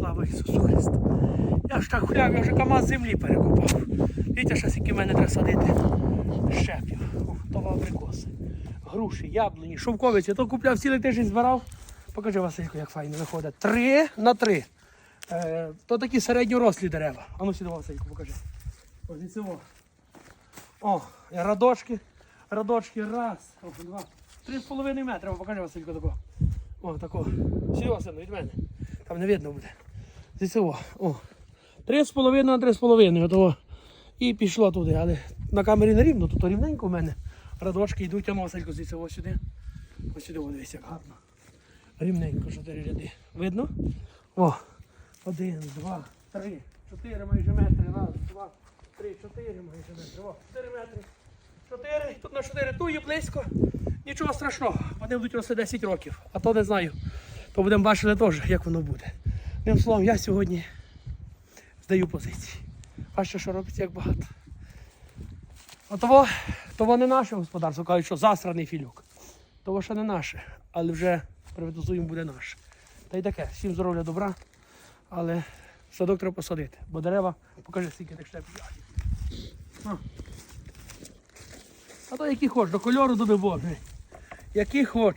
слава Ісусу Христу. Я ж так хуляв, я вже КАМАЗ землі перекопав. Вітя, що скільки мене треба садити щепів. О, то абрикоси. Груші, яблуні, шовковиці. То купляв цілий тиждень збирав. Покажи, Василько, як файно виходить. Три на три. Е, то такі середньорослі дерева. А ну сюди, Василько, покажи. Ось від цього. О, радочки. Радочки. Раз, о, два. Три з половиною метри. О, Покажи, Василько, тако. О, тако. Сюди, Василько, від мене. Там не видно буде. Цього. О. Три з половиною на три з половиною. Отого. І пішло туди. Але на камері не рівно, тут рівненько в мене. Радочки йдуть, а Василько, звідси ось сюди. Ось сюди, дивись, як гарно. Рівненько, чотири ряди. Видно? О, один, два, три, чотири майже метри. Раз, два, три, чотири майже метри. О, чотири метри. Чотири, тут на чотири, ту є близько. Нічого страшного, вони будуть рости 10 років, а то не знаю. То будемо бачити теж, як воно буде. Одним словом, я сьогодні здаю позиції. Бачите, що робиться як багато. Отого, того не наше господарство, кажуть, що засраний філюк. Того ще не наше, але вже приватизуємо буде наше. Та й таке, всім здоров'я, добра, але садок треба посадити, бо дерева, покажи, скільки тих штепів. А. а то які хоч, до кольору до небожий. Які хоч.